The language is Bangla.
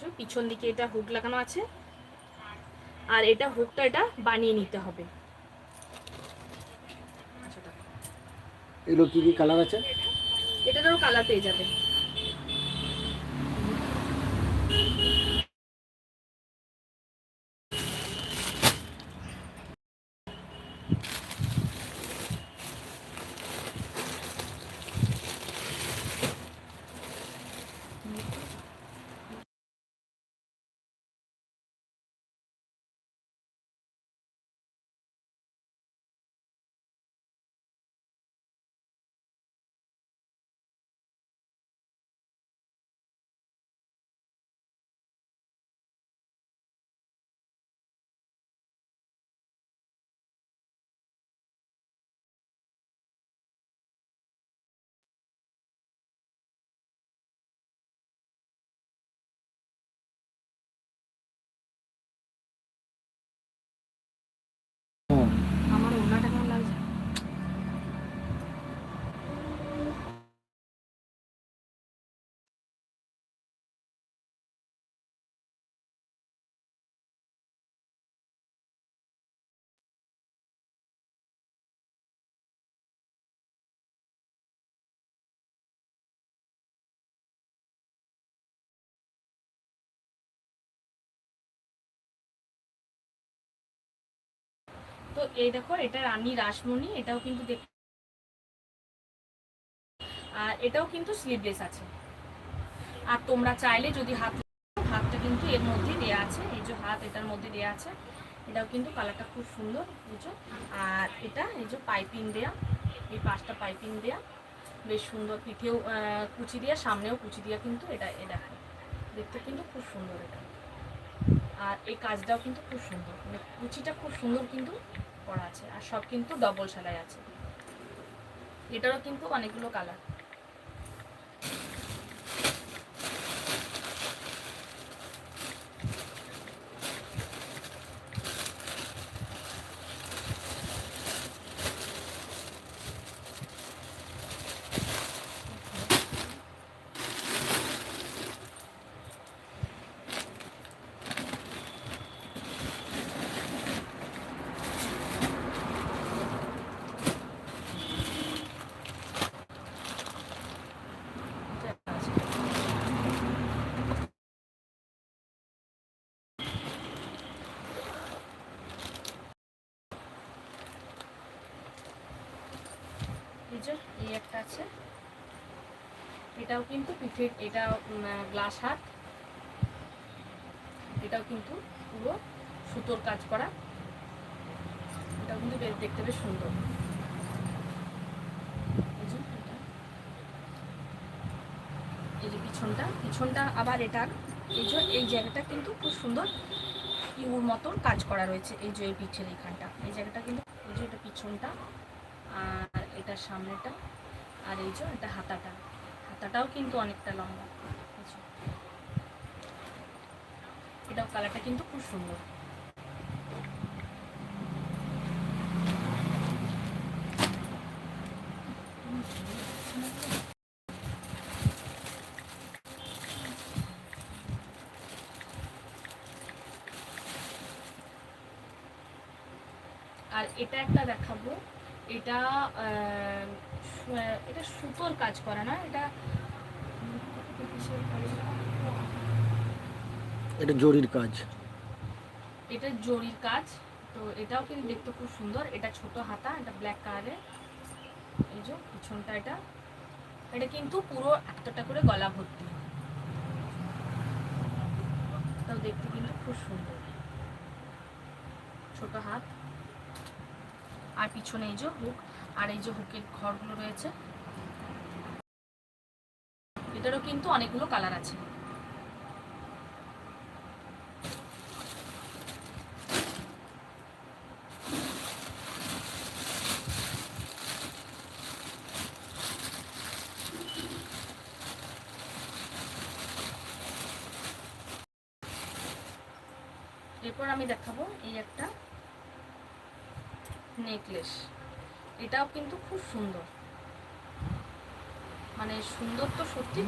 যে পিছন দিকে এটা হুক লাগানো আছে। আর এটা হুকটা এটা বানিয়ে নিতে হবে। এগুলো কি কি কালার আছে? এটারও কালার পেয়ে যাবে। তো এই দেখো, এটা রানী রাসমণি, এটাও কিন্তু দেখ আর এটাও কিন্তু স্লিভলেস আছে। আর তোমরা চাইলে যদি হাত হাতটা কিন্তু এর মধ্যে দেয়া আছে। এই যে হাত, এটার মধ্যে দেয়া আছে। এটাও কিন্তু কালারটা খুব সুন্দর, বুঝছ? আর এটা, এই যে পাইপিং দেয়া, এই পাঁচটা পাইপিং দেয়া, বেশ সুন্দর পিঠেও কুচি দেওয়া সামনেও কুচি দেওয়া কিন্তু এটা, এ দেখো। দেখতে কিন্তু খুব সুন্দর এটা। আর এই কাজটাও কিন্তু খুব সুন্দর। মানে কুচিটা খুব সুন্দর কিন্তু করা আছে আর সব কিন্তু ডবল সেলাই আছে। এটারও কিন্তু অনেকগুলো কালার আছে এই যে এই একটা আছে। এটাও কিন্তু পিঠের এটা গ্লাস হাট এটাও কিন্তু পুরো সুতোর কাজ করা। এটাও কিন্তু বেশ, দেখতে বেশ সুন্দর। এই যে পিছনটা পিছনটা আবার এটার। এই যে, এই জায়গাটা কিন্তু খুব সুন্দর ইউর মতন কাজ করা রয়েছে। এই যে এই পিছের এইখানটা। এই জায়গাটা কিন্তু, এই যে এটা পিছনটা। আর এটার সামনেটা আর এই যে এটা হাতাটা। হাতাটাও কিন্তু অনেকটা লম্বা। এটাও কালারটা কিন্তু খুব সুন্দর। আর এটা একটা দেখাবো। এটা এটা সুতোর কাজ করা না এটা? এটা জরির কাজ। এটা জরির কাজ তো এটাও কিন্তু দেখতে খুব সুন্দর এটা ছোট হাতা এটা ব্ল্যাক কালারের এই যে পিছনটা এটা। এটা কিন্তু পুরো এতটা করে গলা ভর্তি। তাও দেখতে কিন্তু খুব সুন্দর। ছোট হাত। আর পিছনে এই যে হুক, আর এই যে হুকের ঘরগুলো রয়েছে। এটারও কিন্তু অনেকগুলো কালার আছে। এরপর আমি দেখাবো এই একটা। নেকলেস। এটাও কিন্তু খুব সুন্দর। মানে সুন্দর তো সত্যি।